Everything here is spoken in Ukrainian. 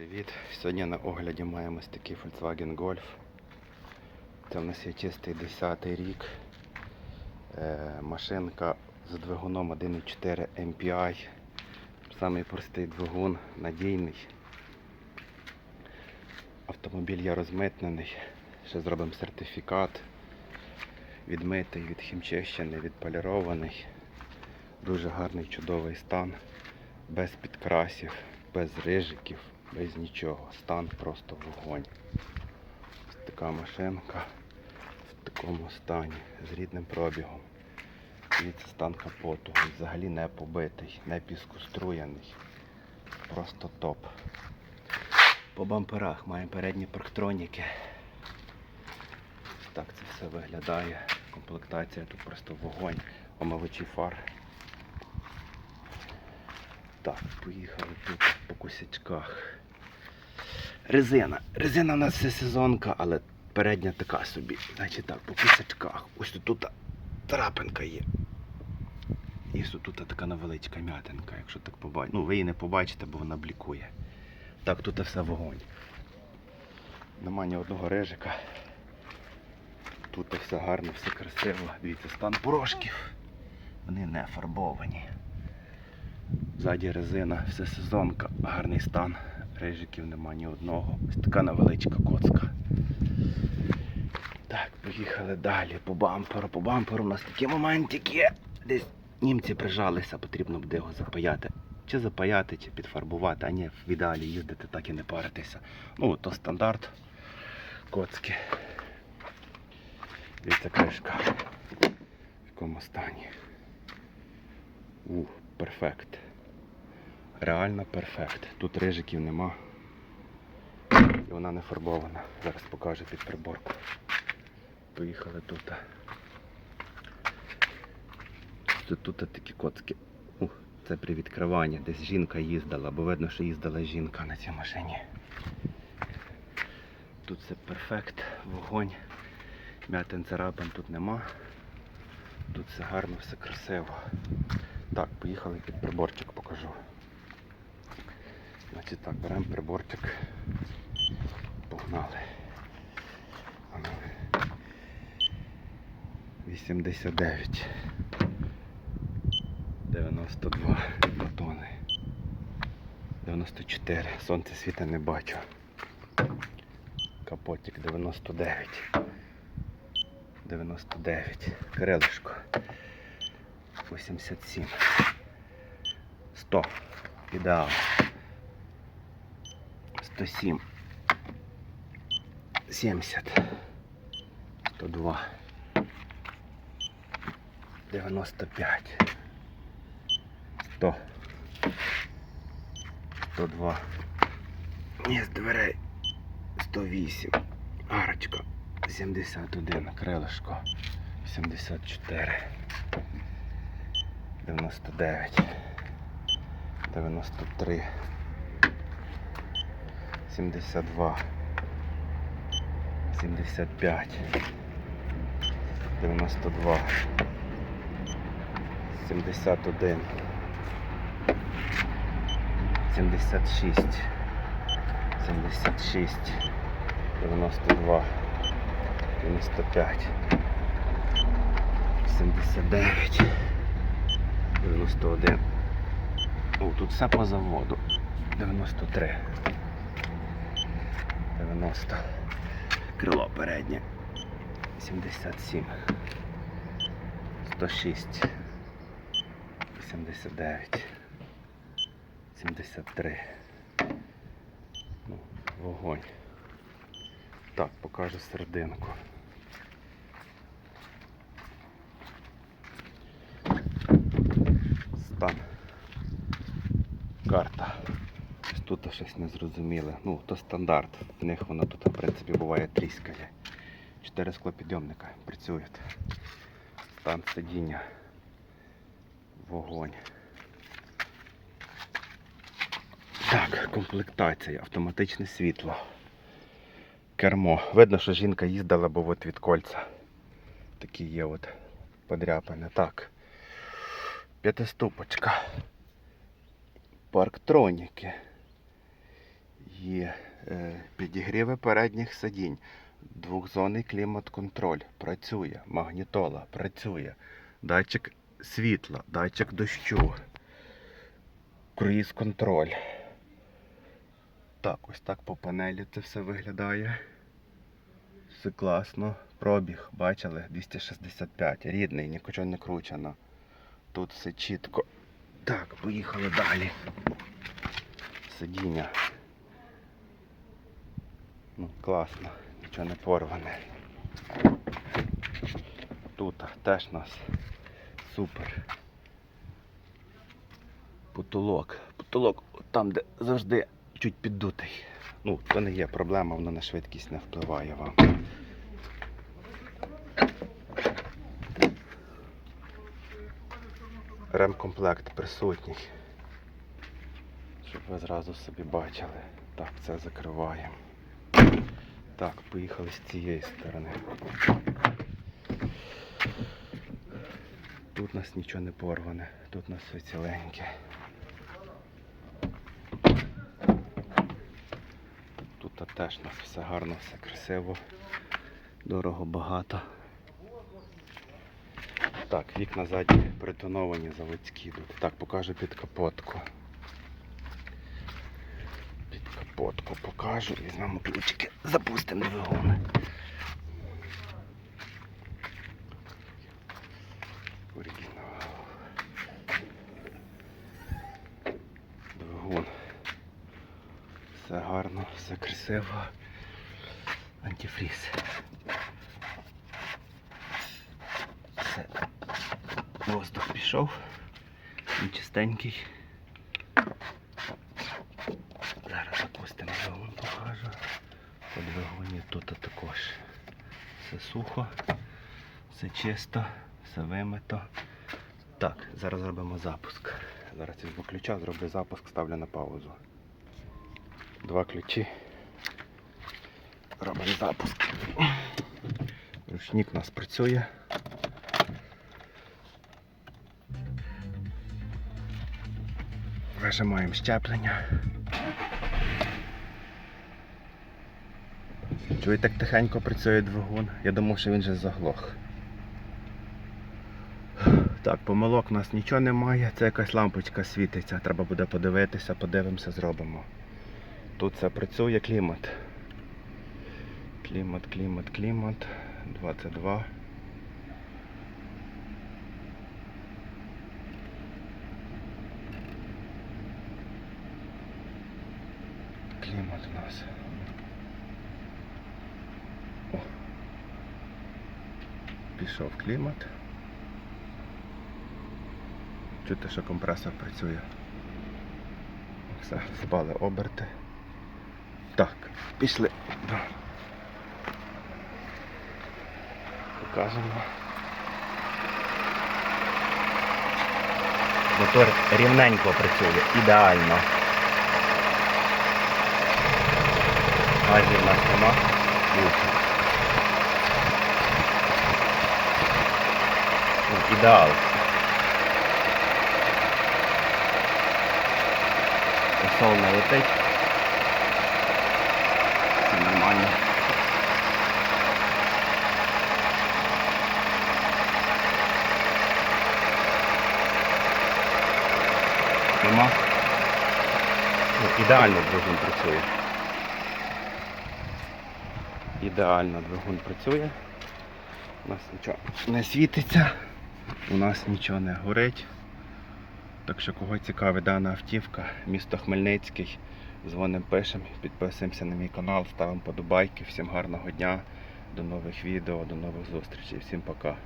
привіт! Сьогодні на огляді маємо ось такий Volkswagen Golf. Це в нас є чистий 10 рік. Е, машинка з двигуном 1.4 MPI. Самий простий двигун, надійний. Автомобіль є розмитнений. Ще зробимо сертифікат. Відмитий, від відхімчищений, відполірований. Дуже гарний, чудовий стан. Без підкрасів, без рижиків, без нічого. Стан просто вогонь. Така машинка в такому стані, з рідним пробігом. Дивіться, стан капоту. Взагалі не побитий, не піскоструєний. Просто топ. По бамперах маємо передні парктроніки. Так це все виглядає. Комплектація тут просто вогонь. Омивачі фар. Так, поїхали тут по косячках. Резина. Резина у нас все сезонка, але передня така собі. Значить так, по косячках. Ось тут, трапинка є. І ось тут така невеличка м'ятинка, якщо так побачите. Ну, ви її не побачите, бо вона блікує. Так, тут все вогонь. Нема ні одного рижика. Тут все гарно, все красиво. Дивіться, стан порошків. Вони не фарбовані. Ззаді резина, все сезонка, гарний стан. Рижиків нема ні одного. Ось така невеличка коцка. Так, поїхали далі по бамперу. По бамперу у нас такі моментики. Десь німці прижалися, потрібно буде його запаяти. Чи запаяти, чи підфарбувати, а ні, в ідеалі їздити, так і не паритися. Ну, то стандарт коцки. Дивіться кришка. В якому стані. У, перфект. Реально перфект. Тут рижиків нема. І вона не фарбована. Зараз покажу під приборку. Поїхали тут. Тут, такі коцки. У, це при відкриванні. Десь жінка їздила, бо видно, що їздила жінка на цій машині. Тут все перфект, вогонь. М'ятин царапин тут нема. Тут все гарно, все красиво. Так, поїхали під приборчик покажу. Значить так, беремо приборчик. Погнали. Ану. 89. 92 батони. 94. Сонце світа не бачу. Капотик 99. 99. Крилишко. 87. 100. Ідеал. 107. 70. 102. 95. 100. 102. Ні, з дверей. 108. Арочка. 71. Крилишко. 74. 99. 93. 72. 75. 92. 71. 76. 76. 92. 95. 79. 91. О, тут все по заводу. 93. 90. Крило переднє. 77. 106. 89. 73. Ну, вогонь. Так, покажу серединку. Стан. Карта. Тут щось незрозуміле. Ну, то стандарт. В них воно тут, в принципі, буває тріскає. Чотири склопідйомника працюють. Стан сидіння. Вогонь. Так, комплектація, автоматичне світло. Кермо. Видно, що жінка їздила, бо от від кольця. Такі є от подряпини. Так. П'ятиступочка. Парктроніки. Є е, підігріви передніх сидінь, двохзонний клімат-контроль, працює, магнітола, працює, датчик світла, датчик дощу, круїз-контроль. Так, ось так по панелі це все виглядає. Все класно. Пробіг, бачили, 265. Рідний, нічого не кручено. Тут все чітко. Так, поїхали далі. Сидіння. Ну, класно, нічого не порване. Тут теж у нас супер. Потолок. Потолок там, де завжди чуть піддутий. Ну, то не є проблема, воно на швидкість не впливає вам. Ремкомплект присутній. Щоб ви зразу собі бачили. Так, це закриваємо. Так, поїхали з цієї сторони. Тут нас нічого не порване, тут нас все ціленьке. Тут теж нас все гарно, все красиво, дорого, багато. Так, вікна задні притоновані заводські тут. Так, покажу під капотку. Капотку покажу. Візьмемо ключики, запустимо двигун. Оригінал. Двигун. Все гарно, все красиво. Антифріз. Все. Воздух пішов. Він чистенький. Зараз запустимо двигун, покажу. По двигуні тут також все сухо, все чисто, все вимито. Так, зараз зробимо запуск. Зараз візьму ключа, зроблю запуск, ставлю на паузу. Два ключі. Робимо запуск. Ручник у нас працює. Вижимаємо щеплення. Чуєте, як тихенько працює двигун? Я думав, що він вже заглох. Так, помилок у нас нічого немає, це якась лампочка світиться, треба буде подивитися, подивимося, зробимо. Тут все працює, клімат. Клімат, клімат, клімат. 22. Клімат у нас. О. Пішов клімат. Чути, що компресор працює. Все, впали оберти. Так, пішли. Покажемо. Мотор рівненько працює, ідеально. Газів у нас нема. Лучше. Ну, ідеал. Посол не летить. Все нормально. Нема. Ну, ідеально двигун працює. Ідеально двигун працює. У нас нічого не світиться, у нас нічого не горить. Так що кого цікавить дана автівка, місто Хмельницький, дзвонимо, пишемо, підписуємося на мій канал, ставимо подобайки. Всім гарного дня, до нових відео, до нових зустрічей. Всім пока.